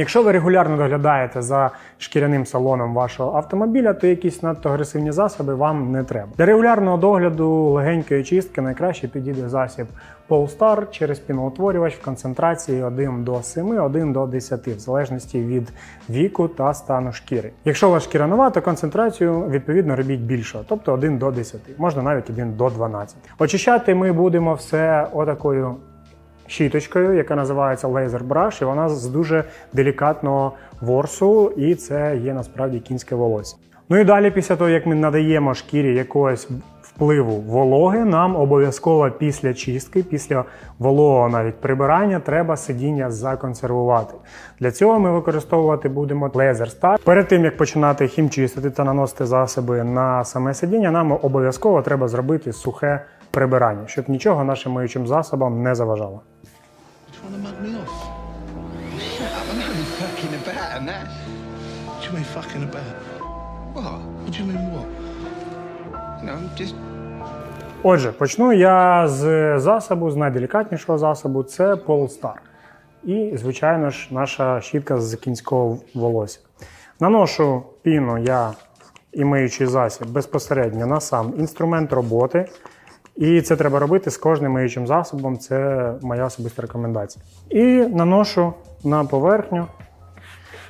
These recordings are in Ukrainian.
Якщо ви регулярно доглядаєте за шкіряним салоном вашого автомобіля, то якісь надто агресивні засоби вам не треба. Для регулярного догляду легенької чистки найкраще підійде засіб Polestar через піноутворювач в концентрації 1 до 7, 1 до 10, в залежності від віку та стану шкіри. Якщо вас шкіра нова, то концентрацію відповідно робіть більшого, тобто 1 до 10, можна навіть 1 до 12. Очищати ми будемо все отакою щіточкою, яка називається Laser Brush, і вона з дуже делікатного ворсу, і це є насправді кінське волосся. Ну і далі, після того, як ми надаємо шкірі якогось впливу вологи, нам обов'язково після чистки, після вологого навіть прибирання, треба сидіння законсервувати. Для цього ми використовувати будемо Laser Star. Перед тим як починати хімчистити та наносити засоби на саме сидіння, нам обов'язково треба зробити сухе прибирання, щоб нічого нашим миючим засобам не заважало. Отже, почну я з засобу, з найделікатнішого засобу це Polestar. І, звичайно ж, наша щітка з кінського волосся. Наношу піну я і миючий засіб безпосередньо на сам інструмент роботи. І це треба робити з кожним миючим засобом. Це моя особиста рекомендація. І наношу на поверхню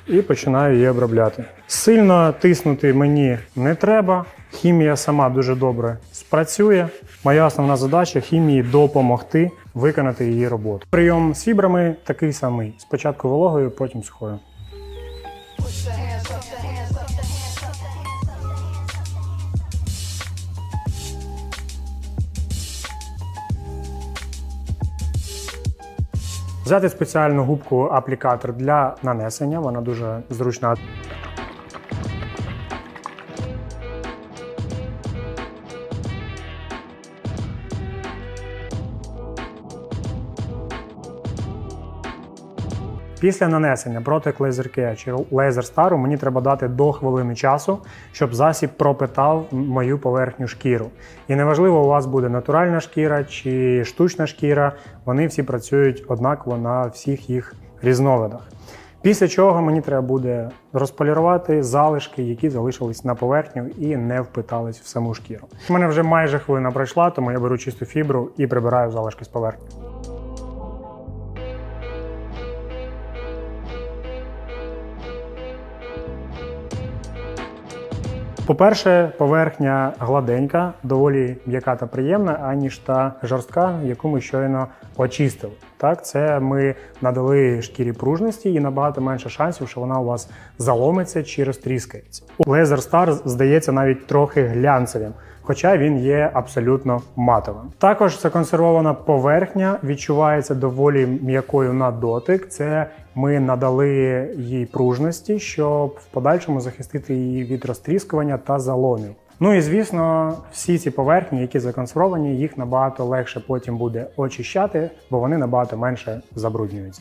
і починаю її обробляти. Сильно тиснути мені не треба. Хімія сама дуже добре спрацює. Моя основна задача хімії допомогти виконати її роботу. Прийом з фібрами такий самий: спочатку вологою, потім сухою. Взяти спеціальну губку аплікатор для нанесення, вона дуже зручна. Після нанесення Laser чи Laser Star мені треба дати до хвилини часу, щоб засіб пропитав мою поверхню шкіру. І неважливо, у вас буде натуральна шкіра чи штучна шкіра, вони всі працюють однаково на всіх їх різновидах. Після чого мені треба буде розполірувати залишки, які залишились на поверхню і не впитались в саму шкіру. У мене вже майже хвилина пройшла, тому я беру чисту фібру і прибираю залишки з поверхні. По-перше, поверхня гладенька, доволі м'яка та приємна, аніж та жорстка, яку ми щойно очистили. Так, це ми надали шкірі пружності і набагато менше шансів, що вона у вас заломиться чи розтріскається. Лезер Star здається навіть трохи глянцевим. Хоча він є абсолютно матовим. Також законсервована поверхня відчувається доволі м'якою на дотик. Це ми надали їй пружності, щоб в подальшому захистити її від розтріскування та заломів. Ну і звісно, всі ці поверхні, які законсервовані, їх набагато легше потім буде очищати, бо вони набагато менше забруднюються.